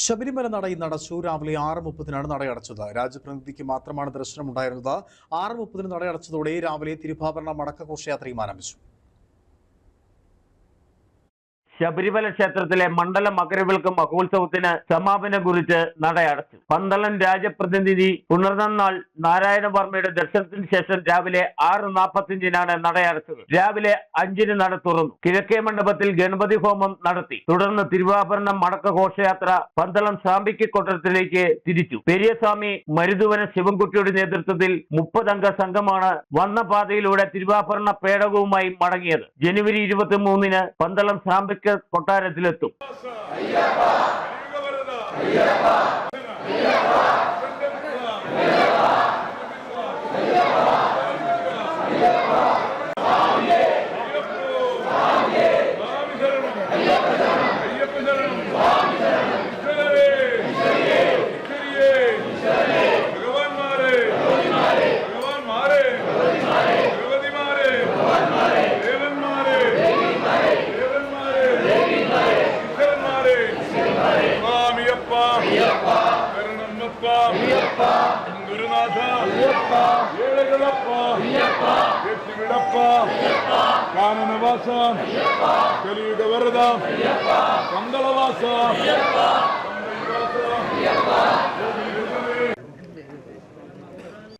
ശബരിമല നട ഇന്ന് അടച്ചു രാവിലെ ആറ് മുപ്പതിനാണ് നടയടച്ചത്. രാജപ്രതിനിധിക്ക് മാത്രമാണ് ദർശനം ഉണ്ടായിരുന്നത് ആറ് മുപ്പതിന് നടയടച്ചതോടെ രാവിലെ തിരുവാഭരണ മടക്കഘോഷയാത്രയും ആരംഭിച്ചു. ശബരിമല ക്ഷേത്രത്തിലെ മണ്ഡല മകരവിളക്ക് മഹോത്സവത്തിന് സമാപനം കുറിച്ച് നടയടച്ചു. പന്തളം രാജപ്രതിനിധി ഉണർന്നാൾ നാരായണ വർമ്മയുടെ ദർശനത്തിന് ശേഷം രാവിലെ ആറ് നാൽപ്പത്തിയഞ്ചിനാണ് നടയടച്ചത്. രാവിലെ അഞ്ചിന് നട തുറന്നു. കിഴക്കേ മണ്ഡപത്തിൽ ഗണപതി ഹോമം നടത്തി. തുടർന്ന് തിരുവാഭരണം മടക്ക ഘോഷയാത്ര പന്തളം സാമ്പിക്ക് കൊട്ടരത്തിലേക്ക് തിരിച്ചു. പെരിയസ്വാമി മരുതുവന ശിവൻകുട്ടിയുടെ നേതൃത്വത്തിൽ മുപ്പതംഗ സംഘമാണ് വന്ന പാതയിലൂടെ തിരുവാഭരണ പേടകവുമായി മടങ്ങിയത്. ജനുവരി ഇരുപത്തി മൂന്നിന് പന്തളം സാമ്പിക്ക് കൊട്ടാരത്തിലെത്തും. ஐயப்பா. பெருநன்மப்பா ஐயப்பா. குருநாதா. ஐயப்பா. ஏழைகளப்பா. ஐயப்பா. வெற்றிவிடப்பா ஐயப்பா. காணன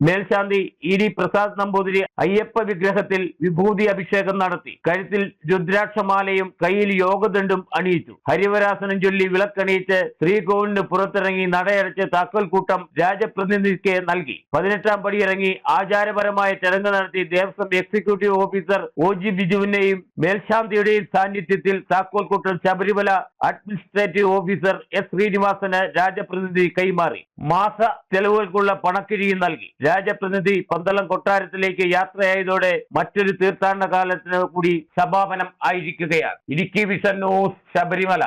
മേൽശാന്തി ഇ ഡി പ്രസാദ് നമ്പൂതിരി അയ്യപ്പ വിഗ്രഹത്തിൽ വിഭൂതി അഭിഷേകം നടത്തി. കഴുത്തിൽ രുദ്രാക്ഷമാലയും കയ്യിൽ യോഗദണ്ഡും അണിയിച്ചു. ഹരിവരാസനം ചൊല്ലി വിളക്കണിയിച്ച് ശ്രീകോവിലിന് പുറത്തിറങ്ങി നടയടച്ച് താക്കോൽക്കൂട്ടം രാജപ്രതിനിധിക്ക് നൽകി. പതിനെട്ടാം പടിയിറങ്ങി ആചാരപരമായ ചടങ്ങ് നടത്തി Devaswom executive officer O G ബിജുവിന്റെയും മേൽശാന്തിയുടെയും സാന്നിധ്യത്തിൽ താക്കോൽക്കൂട്ടം ശബരിമല അഡ്മിനിസ്ട്രേറ്റീവ് ഓഫീസർ എസ് ശ്രീനിവാസന് രാജപ്രതിനിധി കൈമാറി. മാസ ചെലവുകൾക്കുള്ള പണക്കിഴിയും നൽകി. രാജപ്രതിനിധി പന്തളം കൊട്ടാരത്തിലേക്ക് യാത്രയായതോടെ മറ്റൊരു തീർത്ഥാടന കാലത്തിന് കൂടി സമാപനം ആയിരിക്കുകയാണ്. Idukki vision news Sabarimala.